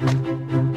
Наш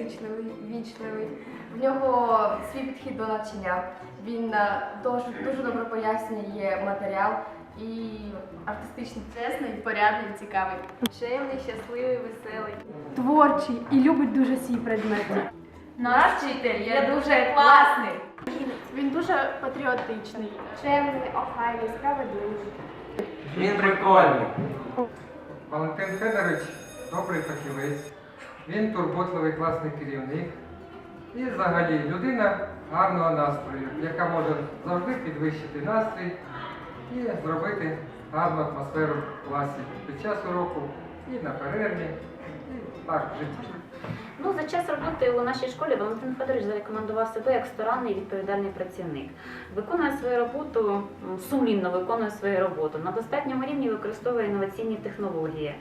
доброзичливий, вічливий. В нього свій підхід до навчання. Він е, дуже, дуже добре пояснює матеріал і артистичний. Чесний, порядний, цікавий. Чемний, щасливий, веселий. Творчий і любить дуже свій предмет. Наш вчитель є дуже класний. Він дуже патріотичний. Чемний, охайний, справедливий. Він прикольний. Валентин Федорович добрий фахівець, він турботливий класний керівник і взагалі людина гарного настрою, яка може завжди підвищити настрій і зробити гарну атмосферу в класі під час уроку і на перерві, і так в житті. Ну, за час роботи у нашій школі Валентин Федорович зарекомендував себе як старанний і відповідальний працівник. Виконує свою роботу, сумлінно виконує свою роботу. На достатньому рівні використовує інноваційні технології, е,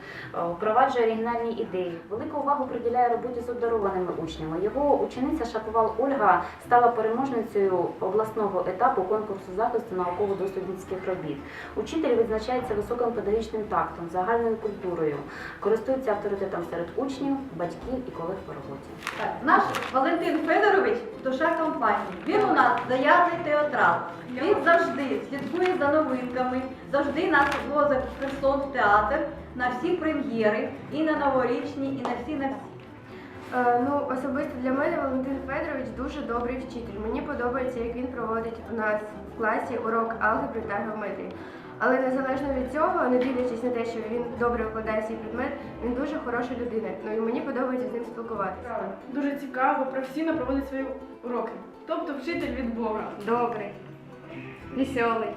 впроваджує оригінальні ідеї. Велику увагу приділяє роботі з обдарованими учнями. Його учениця Шаповал Ольга стала переможницею обласного етапу конкурсу захисту науково-дослідницьких робіт. Учитель відзначається високим педагогічним тактом, загальною культурою, користується авторитетом серед учнів, батьків і колег по роботі. Так, наш Валентин Федорович душа компанії. Він у нас заявний театрал. Він завжди слідкує за новинками, завжди нас возить в Херсон в театр на всі прем'єри, і на новорічні, і на всі на всі. Е, Ну, особисто для мене Валентин Федорович дуже добрий вчитель. Мені подобається, як він проводить у нас в класі урок алгебри та геометрії. Але незалежно від цього, не дивлячись на те, що він добре викладає свій предмет, він дуже хороша людина. Ну і мені подобається з ним спілкуватися. Дуже цікаво, професійно проводить свої уроки. Тобто вчитель від Бога. Добрий, веселий.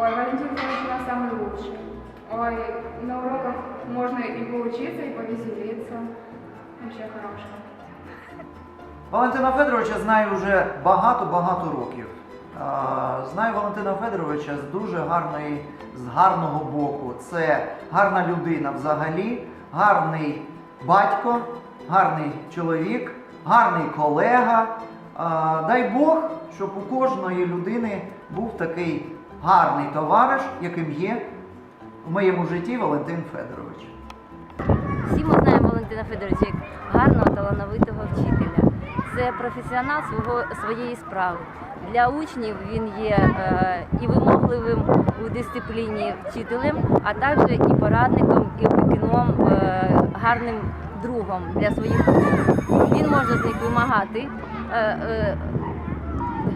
Ой, Валентин нас самый лучший. Ой, на уроках можно и поучиться, и повеселиться. Вообще хороший. Валентина Федоровича знаю вже багато-багато років. Знаю Валентина Федоровича з дуже гарної, з гарного боку. Це гарна людина взагалі, гарний батько, гарний чоловік, гарний колега. Дай Бог, щоб у кожної людини був такий гарний товариш, яким є в моєму житті Валентин Федорович. Всі ми знаємо Валентина Федоровича як гарного талановитого вчителя. Це професіонал свого, своєї справи. Для учнів він є е, і вимогливим у дисципліні вчителем, а також і порадником, і опікуном, е, гарним другом для своїх учнів. Він може з них вимагати е, е,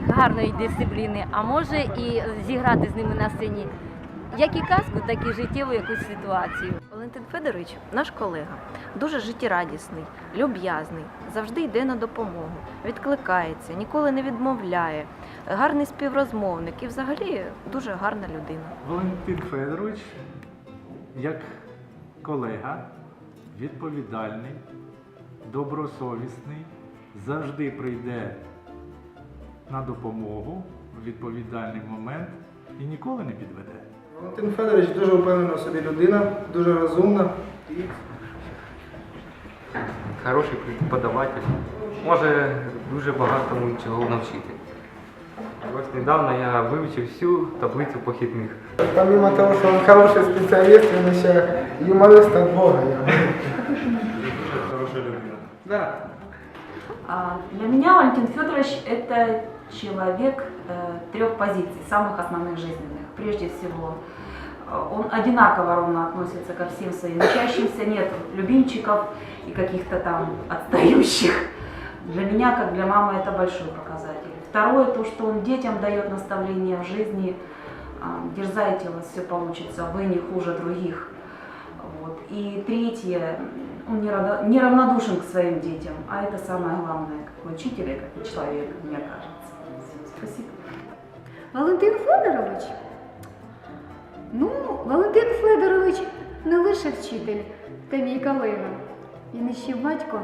гарної дисципліни, а може і зіграти з ними на сцені як і казку, так і життєву якусь ситуацію. Валентин Федорович наш колега, дуже життєрадісний, люб'язний, завжди йде на допомогу, відкликається, ніколи не відмовляє, гарний співрозмовник і взагалі дуже гарна людина. Валентин Федорович, як колега, відповідальний, добросовісний, завжди прийде на допомогу в відповідальний момент і ніколи не підведе. Валентин Федорович дуже впевнена в собі людина, дуже розумна. І Хороший преподаватель. Може дуже багатому чого навчити. Ось недавно я вивчив всю таблицю похідних. помимо того, что он хороший специалист, он еще юморист от Бога. я Хороша людина. Да. А, Для меня Валентин Федорович – это человек э, трех позиций, самых основных жизненных. Прежде всего, э, он одинаково ровно относится ко всем своим учащимся, нет любимчиков и каких-то там отстающих. Для меня, как для мамы, это большой показатель. Второе, то, что он детям дает наставление в жизни, а, дерзайте, у вас все получится, вы не хуже других. Вот. И третье, он не равно- не равнодушен к своим детям, а это самое главное, как учитель и как человек, мне кажется. Спасибо. Валентин Федорович? Ну, Валентин Федорович не лише вчитель та мій колега. Він іще батько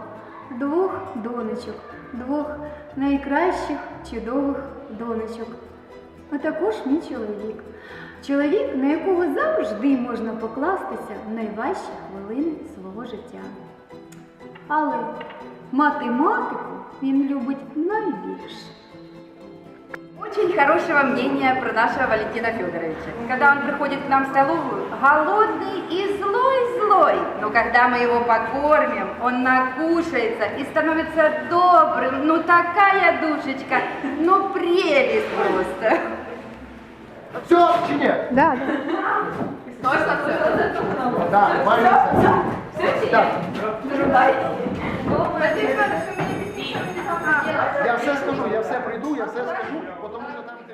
двох донечок, двох найкращих чудових донечок. А також мій чоловік. Чоловік, на якого завжди можна покластися в найважчі хвилини свого життя. Але математику він любить найбільше. Очень хорошего мнения про нашего Валентина Федоровича. Когда он приходит к нам в столовую, голодный и злой-злой. Но когда мы его покормим, он накушается и становится добрым. Ну такая душечка, ну прелесть просто. Все чи ні? Да, Точно все? Так, Маріса. Так, я все скажу, я все прийду, я все скажу, тому що там...